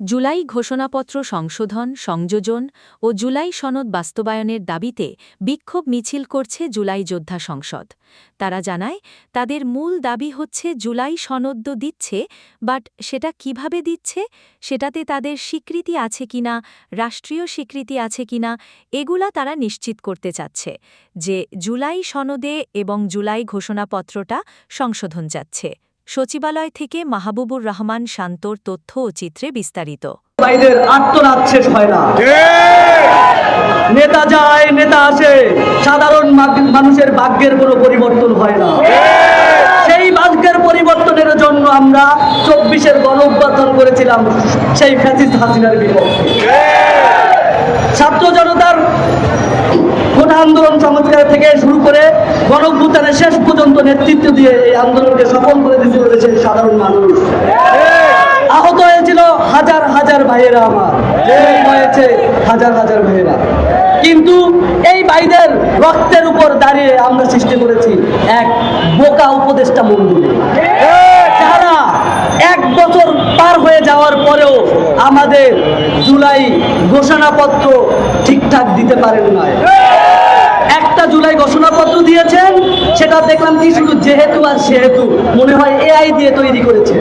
জুলাই ঘোষণাপত্র সংশোধন, সংযোজন ও জুলাই সনদ বাস্তবায়নের দাবিতে বিক্ষোভ মিছিল করছে জুলাই যোদ্ধা সংসদ। তারা জানায়, তাদের মূল দাবি হচ্ছে জুলাই সনদ দিচ্ছে, বাট সেটা কীভাবে দিচ্ছে, সেটাতে তাদের স্বীকৃতি আছে কিনা, রাষ্ট্রীয় স্বীকৃতি আছে কিনা, এগুলা তারা নিশ্চিত করতে চাচ্ছে, যে জুলাই সনদে এবং জুলাই ঘোষণাপত্রটা সংশোধন যাচ্ছে। সচিবালয় থেকে মাহবুবুর রহমান শান্তর তথ্য ও চিত্রে বিস্তারিত। নেতা যায়, নেতা আসে, সাধারণ মানুষের ভাগ্যের কোনো পরিবর্তন হয় না। সেই ভাগ্যের পরিবর্তনের জন্য আমরা চব্বিশের গণ অভ্যর্থন করেছিলাম, সেই ফ্যাসিস্ট হাসিনার বিপক্ষে। ছাত্র জনতার কোন আন্দোলন সংস্কার থেকে শুরু করে গণভূতানের শেষ পর্যন্ত নেতৃত্ব দিয়ে এই আন্দোলনকে সফল করে দিতে পেরেছে সাধারণ মানুষ। আহত হয়েছিল হাজার হাজার ভাইয়েরা আমার। হয়েছে হাজার হাজার ভাইয়েরা। কিন্তু এই ভাইদের রক্তের উপর দাঁড়িয়ে আমরা সৃষ্টি করেছি এক বোকা উপদেষ্টা মন্ডলী। যারা এক বছর পার হয়ে যাওয়ার পরেও আমাদের জুলাই ঘোষণাপত্র ঠিকঠাক দিতে পারেন জুলাই ঘোষণাপত্র দিয়েছেন, সেটা দেখলাম কি শুধু যেহেতু আর সেহেতু। মনে হয় এআই দিয়ে তৈরি করেছে।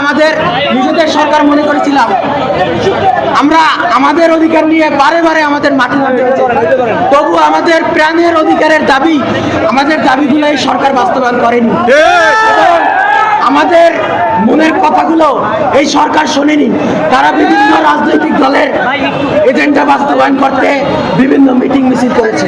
আমাদের নিজেদের সরকার মনে করেছিলাম। আমরা আমাদের অধিকার নিয়ে বারে বারে আমাদের মাঠে নামতে। তবু আমাদের প্রাণের অধিকারের দাবি, আমাদের দাবিগুলো এই সরকার বাস্তবায়ন করেনি। আমাদের মনের কথাগুলো এই সরকার শোনেনি। তারা বিভিন্ন রাজনৈতিক দলের এজেন্ডা বাস্তবায়ন করতে বিভিন্ন মিটিং মিছিল করেছে।